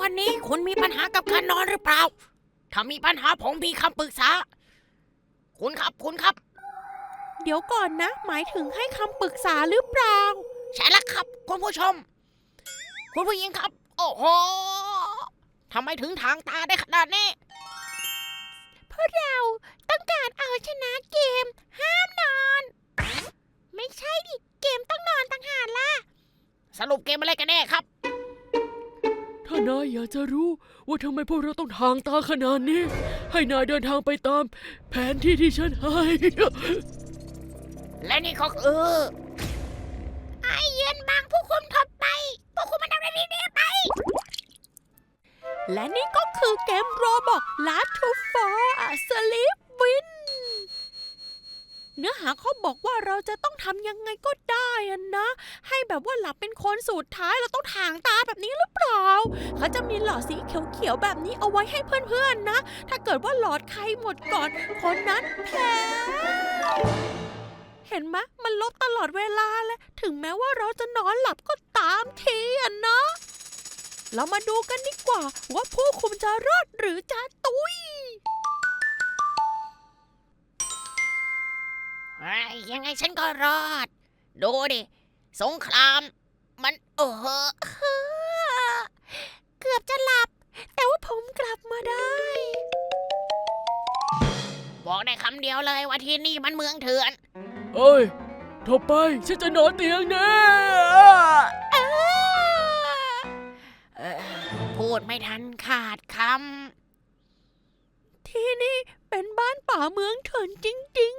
วันนี้คุณมีปัญหากับการนอนหรือเปล่า ถ้ามีปัญหาผมมีคำปรึกษา คุณครับคุณครับ เดี๋ยวก่อนนะ หมายถึงให้คำปรึกษาหรือเปล่า ใช่แล้วครับคุณผู้ชม คุณผู้หญิงครับ โอ้โหทำไมถึงทางตาได้ขนาดนี้ เพราะเราต้องการเอาชนะเกม ห้ามนอน ไม่ใช่ดิ เกมต้องนอนต่างหากล่ะ สรุปเกมอะไรกันแน่ครับถ้า นายอยากจะรู้ว่าทำไมพวกเราต้องทางตาขนาดนี้ ให้นายเดินทางไปตาม แผนที่ที่ฉันให้ และนี่ก็คือไอเย็นบางผู้คุมถบไป ผู้คุมมันทำได้ดีๆไป และนี่ก็คือเกมโรบอก Last to Fall Sleep Win เนื้อหาเขาบอกว่าเราจะต้องทำยังไงก็ได้อะนะ ให้แบบว่าหลับเป็นคนสุดท้ายเราต้องถางตาแบบนี้หรือเปล่าเขาจะมีหลอดสีเขียวๆแบบนี้เอาไว้ให้เพื่อนๆนะ ถ้าเกิดว่าหลอดใครหมดก่อน คนนั้นแพ้เห็นไหมมันลดตลอดเวลาเลยถึงแม้ว่าเราจะนอนหลับก็ตามทีอะนะเรามาดูกันดีกว่าว่าผู้คุมจะรอดหรือจะตุย ยยังไงฉันก็รอด ดูดิ สงคราม มันเออเกือบจะหลับ แต่ว่าผมกลับมาได้ บอกได้คำเดียวเลยว่าที่นี่มันเมืองเถื่อน เอ้ยถบไปฉันจะนอนเตียงแน่เออพูดไม่ทันขาดค ที่นี่เป็นบ้านป่าเมืองเถื่อนจริง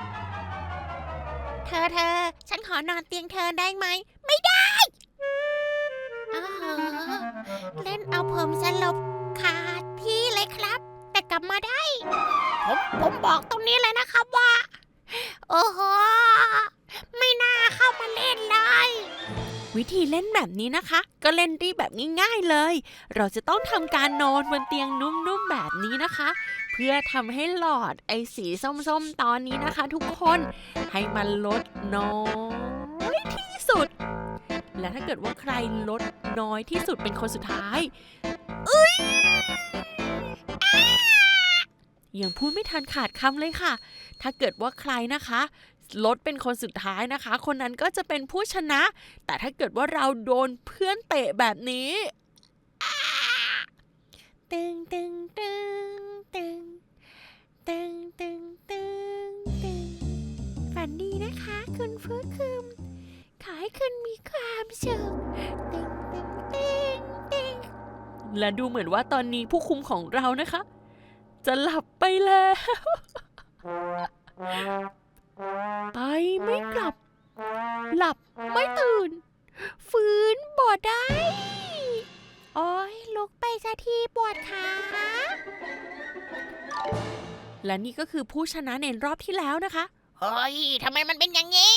ๆ เธอเธอ ฉันขอนอนเตียงเธอได้ไหม ไม่ได้อ้าวเล่นเอาผมสลบขาดที่เลยครับ แต่กลับมาได้ำผมผมบอกตรงนี้เลยนะครับว่า โอ้โห ไม่น่าเข้ามาเล่นเลย วิธีเล่นแบบนี้นะคะ ก็เล่นได้แบบง่ายๆเลย เราจะต้องทำการนอนบนเตียงนุ่มๆแบบนี้นะคะ เพื่อทำให้หลอดไอ้สีส้มๆตอนนี้นะคะ ทุกคนให้มันลดน้อยที่สุด และถ้าเกิดว่าใครลดน้อยที่สุดเป็นคนสุดท้ายเอ้ยยังพูดไม่ทันขาดคำเลยค่ะ ถ้าเกิดว่าใครนะคะ ลดเป็นคนสุดท้ายนะคะ คนนั้นก็จะเป็นผู้ชนะ แต่ถ้าเกิดว่าเราโดนเพื่อนเตะแบบนี้ตึงตึงตึงตึงตึงตึงตึงตึงฝันดีนะคะคุณผู้คุมขอให้คุณมีความสุขตึงตึงตึงตึงและดูเหมือนว่าตอนนี้ผู้คุมของเรานะคะ จะหลับไปแล้ว ไปไม่กลับ หลับไม่ตื่น ฟื้นบ่ได้ โอ้ยลุกไปสักทีปวดขาและนี่ก็คือผู้ชนะในรอบที่แล้วนะคะ เฮ้ยทำไมมันเป็นอย่างนี้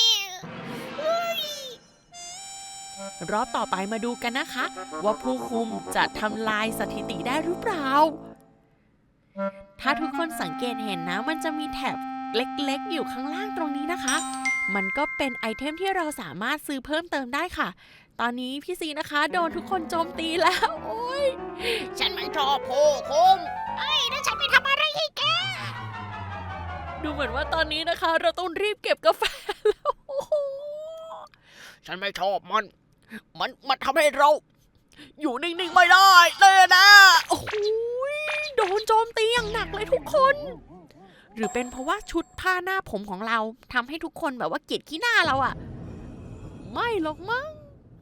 รอบต่อไปมาดูกันนะคะ ว่าผู้คุมจะทำลายสถิติได้หรือเปล่า ถ้าทุกคนสังเกตเห็นนะ มันจะมีแถบ เล็กๆ อยู่ข้างล่างตรงนี้นะคะ มันก็เป็นไอเทมที่เราสามารถซื้อเพิ่มเติมได้ค่ะ ตอนนี้พี่ซีนะคะโดนทุกคนโจมตีแล้ว โอ้ย ฉันไม่ชอบผู้คุมเอ้ยนั่นฉันไม่ทำอะไรให้แก ดูเหมือนว่าตอนนี้นะคะ เราต้องรีบเก็บกาแฟแล้วโอ้โหฉันไม่ชอบมัน มัน มันทำให้เรา อยู่นิ่ง ๆ ไม่ได้เลยนะ โอ้โหโดนโจมตีอย่างหนักเลยทุกคนห รือเป็นเพราะว่าชุดผ้าหน้าผมของเราทำให้ทุกคนแบบว่าเกลียดขี้หน้าเราอะไม่หรอกมั้ง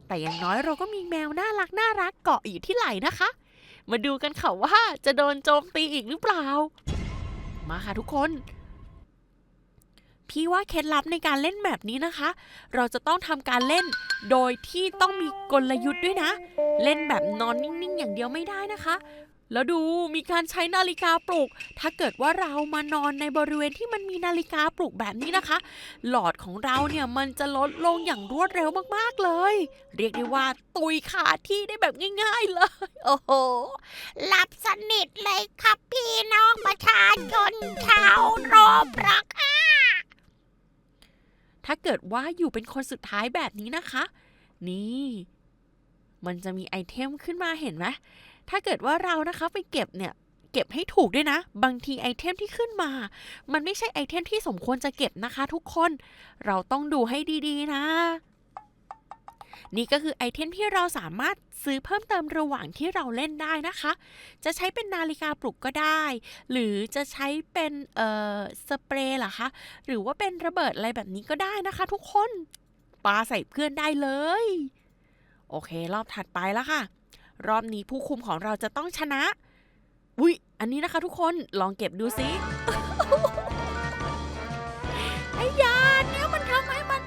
แต่อย่างน้อยเราก็มีแมวน่ารักน่ารักเกาะอยู่ที่ไหล่นะคะ มาดูกันค่ะว่าจะโดนโจมตีอีกหรือเปล่า มาค่ะทุกคน พี่ว่าเคล็ดลับในการเล่นแบบนี้นะคะ เราจะต้องทำการเล่นโดยที่ต้องมีกลยุทธ์ด้วยนะ เล่นแบบนอนนิ่งๆ อย่างเดียวไม่ได้นะคะ แล้วดูมีการใช้นาฬิกาปลุก ถ้าเกิดว่าเรามานอนในบริเวณที่มันมีนาฬิกาปลุกแบบนี้นะคะ หลอดของเราเนี่ยมันจะลดลงอย่างรวดเร็วมากๆเลย เรียกได้ว่าตุยขาดที่ได้แบบง่ายๆเลย โอ้โห หลับสนิทเลยครับพี่น้องประชาชนชาวโรบรักถ้าเกิดว่าอยู่เป็นคนสุดท้ายแบบนี้นะคะ นี่ มันจะมีไอเทมขึ้นมาเห็นไหม ถ้าเกิดว่าเรานะคะไปเก็บเนี่ยเก็บให้ถูกด้วยนะ บางทีไอเทมที่ขึ้นมา มันไม่ใช่ไอเทมที่สมควรจะเก็บนะคะ ทุกคน เราต้องดูให้ดีๆนะ นี่ก็คือไอเทมที่เราสามารถซื้อเพิ่มเติมระหว่างที่เราเล่นได้นะคะ จะใช้เป็นนาฬิกาปลุกก็ได้ หรือจะใช้เป็นเอ่อสเปรย์เหรอคะ หรือว่าเป็นระเบิดอะไรแบบนี้ก็ได้นะคะ ทุกคนปาใส่เพื่อนได้เลย โอเค รอบถัดไปแล้วค่ะ รอบนี้ผู้คุมของเราจะต้องชนะ อุ๊ยอันนี้นะคะทุกคนลองเก็บดูสิไอ้ยาเนี่ยมันทำให้มัน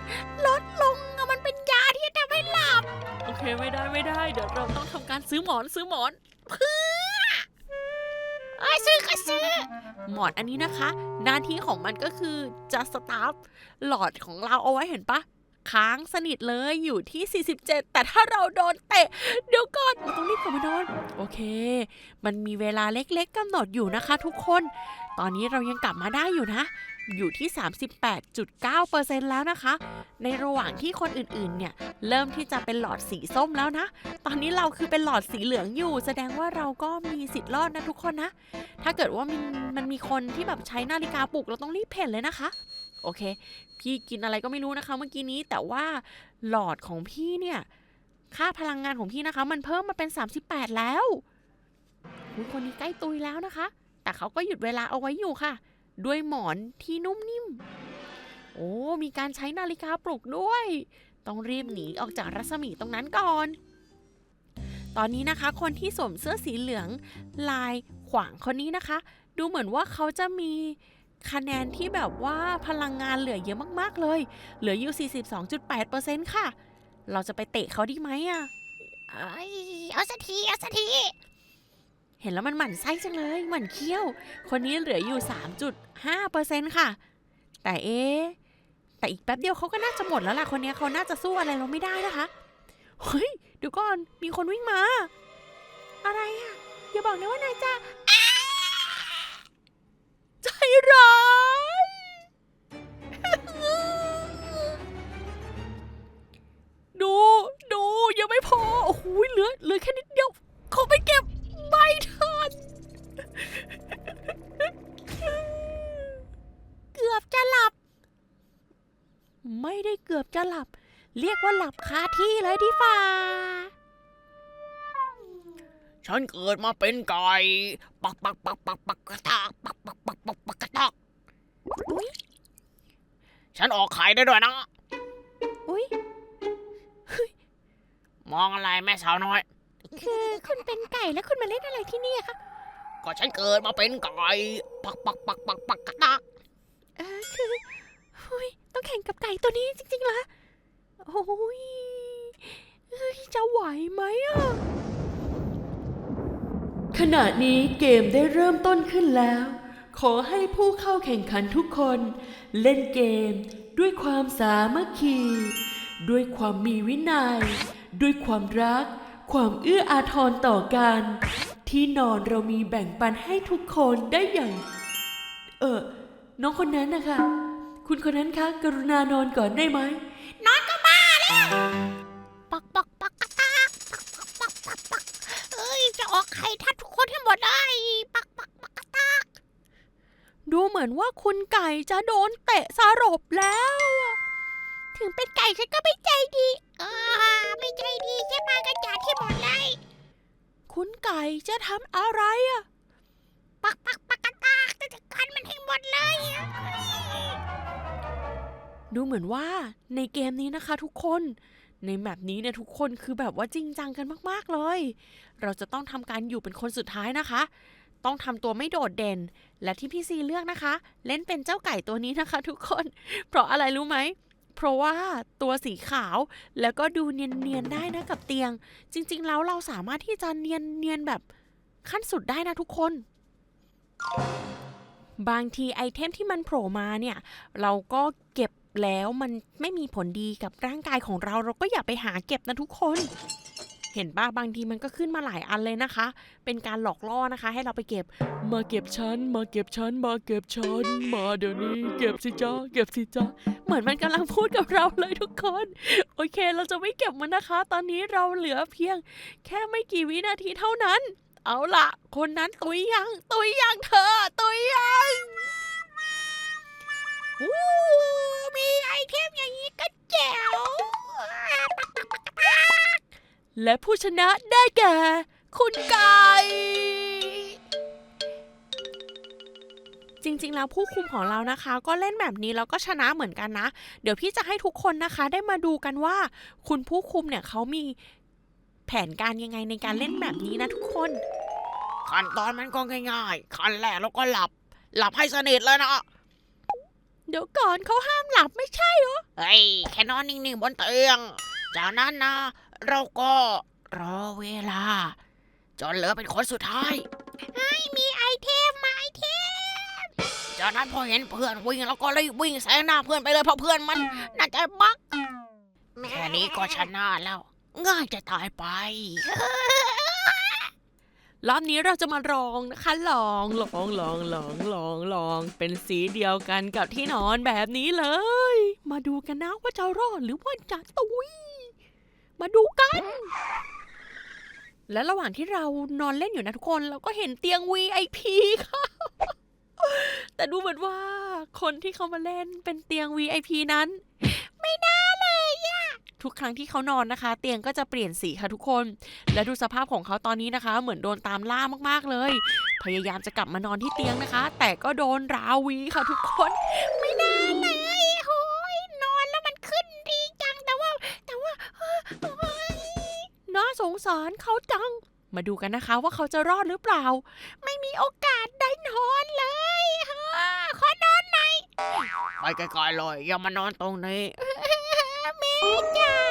ลดลงอะมันเป็นยาที่ทำให้หลับ โอเคไม่ได้ไม่ได้ เดี๋ยวเราต้องทำการซื้อหมอนซื้อหมอนเอ้ยซื้อก็ซื้อ หมอนอันนี้นะคะ หน้าที่ของมันก็คือจะสตาร์ฟหลอดของเราเอาไว้เห็นปะ ค้างสนิทเลยอยู่ที่ 47 แต่ถ้าเราโดนเตะเดี๋ยวก่อนเราต้องรีบกลับมานอนโอเค มันมีเวลาเล็กๆกำหนดอยู่นะคะทุกคน ตอนนี้เรายังกลับมาได้อยู่นะ อยู่ที่ 38.9%แล้วนะคะ ในระหว่างที่คนอื่นๆ เนี่ย เริ่มที่จะเป็นหลอดสีส้มแล้วนะ ตอนนี้เราคือเป็นหลอดสีเหลืองอยู่ แสดงว่าเราก็มีสิทธิ์รอดนะทุกคนนะ ถ้าเกิดว่ามันมันมีคนที่แบบใช้นาฬิกาปลุกเราต้องรีบเพ่นเลยนะคะ โอเค พี่กินอะไรก็ไม่รู้นะคะ เมื่อกี้นี้ แต่ว่าหลอดของพี่เนี่ย ค่าพลังงานของพี่นะคะ มันเพิ่มมาเป็น 38 แล้วอุ๊ยคนนี้ใกล้ตุยแล้วนะคะ แต่เขาก็หยุดเวลาเอาไว้อยู่ค่ะ ด้วยหมอนที่นุ่มนิ่ม โอ้ มีการใช้นาฬิกาปลุกด้วย ต้องรีบหนีออกจากรัศมีตรงนั้นก่อน ตอนนี้นะคะ คนที่สวมเสื้อสีเหลืองลายขวางคนนี้นะคะ ดูเหมือนว่าเขาจะมี คะแนนที่แบบว่าพลังงานเหลือเยอะมากๆเลย เหลืออยู่ 42.8%ค่ะ เราจะไปเตะเขาดีไหมอะเอ้ยเอาสักทีเอาสักที เห็นแล้วมันหมั่นไส้จังเลยหมั่นเคี้ยว คนนี้เหลืออยู่ 3.5%ค่ะ แต่เอ๊ะแต่อีกแป๊บเดียวเขาก็น่าจะหมดแล้วล่ะคนนี้เขาน่าจะสู้อะไรเราไม่ได้นะคะ เฮ้ยเดี๋ยวก่อนมีคนวิ่งมา อะไรอะอย่าบอกนะว่านายจะอ้า ใจร้าย ดูดูยังไม่พอ โอ้โหเหลือเหลือแค่นิดเดียว เขาไปเก็บไม่ทันเกือบจะหลับ ไม่ได้เกือบจะหลับ เรียกว่าหลับคาที่เลยดีฝ่า ฉันเกิดมาเป็นไก่ปักปักปักปักปักกระตากปักปักปักปักปักกระตากอุ๊ยฉันออกไข่ได้ด้วยนะอุ๊ยมองอะไรแม่สาวน้อย คือคุณเป็นไก่แล้วคุณมาเล่นอะไรที่นี่คะก็ฉันเกิดมาเป็นไก่ปักปักปักปักปักกระตากเออคือหุยต้องแข่งกับไก่ตัวนี้จริงๆเหรอโอ้ยเฮ้ยจะไหวไหมอะ ขณะนี้เกมได้เริ่มต้นขึ้นแล้ว ขอให้ผู้เข้าแข่งขันทุกคน เล่นเกม ด้วยความสามัคคี ด้วยความมีวินัย ด้วยความรัก ความเอื้ออาทรต่อกัน ที่นอนเรามีแบ่งปันให้ทุกคนได้อย่าง เออน้องคนนั้นนะคะ คุณคนนั้นคะ กรุณานอนก่อนได้ไหมปั ดเลยปักปักปักกระตากดูเหมือนว่าคุณไก่จะโดนเตะสลบแล้วอะถึงเป็นไก่ฉันก็ไม่ใจดีอ่าไม่ใจดีแค่มากระจาดที่หมดเลยคุณไก่จะทำอะไรอะปักปักปักกระตากจะจัดการมันให้หมดเลยอะดูเหมือนว่าในเกมนี้นะคะทุกคน ในแมปนี้เนี่ยทุกคนคือแบบว่าจริงจังกันมากๆเลย เราจะต้องทำการอยู่เป็นคนสุดท้ายนะคะ ต้องทำตัวไม่โดดเด่น และที่พี่ซีเลือกนะคะ เล่นเป็นเจ้าไก่ตัวนี้นะคะ ทุกคน เพราะอะไรรู้ไหมเพราะว่าตัวสีขาวแล้วก็ดูเนียนๆได้นะกับเตียง จริง ๆ แล้วเราสามารถที่จะเนียนเนียนๆแบบขั้นสุดได้นะทุกคน บางทีไอเทมที่มันโผล่มาเนี่ย เราก็เก็บ แล้วมันไม่มีผลดีกับร่างกายของเราเราก็อย่าไปหาเก็บนะทุกคน เห็นป้าบางทีมันก็ขึ้นมาหลายอันเลยนะคะ เป็นการหลอกล่อนะคะ ให้เราไปเก็บ มาเก็บฉันมาเก็บฉันมาเก็บฉันมาเดี๋ยวนี้ เก็บสิจ้าเก็บสิจ้าเหมือนมันกำลังพูดกับเราเลยทุกคน โอเค เราจะไม่เก็บมันนะคะ ตอนนี้เราเหลือเพียง แค่ไม่กี่วินาทีเท่านั้น เอาล่ะคนนั้นตุยยังตุยยังเธอตุยยังอู้ มีไอเทมอย่างนี้ก็แจ๋ว และผู้ชนะได้แก่ คุณไก่ จริงๆ แล้วผู้คุมของเรานะคะ ก็เล่นแบบนี้แล้วก็ชนะเหมือนกันนะ เดี๋ยวพี่จะให้ทุกคนนะคะ ได้มาดูกันว่า คุณผู้คุมเนี่ยเขามีแผนการยังไงในการเล่นแบบนี้นะทุกคน ขั้นตอนมันก็ง่ายๆ ขั้นแรกเราก็หลับ หลับให้สนิทเลยนะ เดี๋ยวก่อนเขาห้ามหลับไม่ใช่เหรอ เฮ้ยแค่นอนนิ่งๆบนเตียง จากนั้นนะ เราก็รอเวลา จนเหลือเป็นคนสุดท้ายมีไอเทมมาไอเทม จากนั้นพอเห็นเพื่อนวิ่งเราก็เลยวิ่งแซงหน้าเพื่อนไปเลยเพราะเพื่อนมันน่าจะบักแค่นี้ก็ชนะแล้ว ง่ายจะตายไป รอบนี้เราจะมาลองนะคะลองลองลองลองลองลองเป็นสีเดียวกันกับที่นอนแบบนี้เลย มาดูกันนะว่าจะรอดหรือว่าจะตุยมาดูกัน และระหว่างที่เรานอนเล่นอยู่นะทุกคนเราก็เห็นเตียง VIP ค่ะแต่ดูเหมือนว่าคนที่เขามาเล่นเป็นเตียง VIP นั้น ไม่น่า ทุกครั้งที่เขานอนนะคะ เตียงก็จะเปลี่ยนสีค่ะทุกคน และดูสภาพของเขาตอนนี้นะคะ เหมือนโดนตามล่ามากๆเลย พยายามจะกลับมานอนที่เตียงนะคะ แต่ก็โดนราวีค่ะทุกคน ไม่น่าเลยโอ้ยนอนแล้วมันขึ้นดีจังแต่ว่า แต่ว่าเอ้ยน่าสงสารเขาจัง มาดูกันนะคะว่าเขาจะรอดหรือเปล่า ไม่มีโอกาสได้นอนเลยเฮ้อขอนอนหน่อย ไปไกลๆเลยอย่ามานอนตรงนี้ แม่จ๋า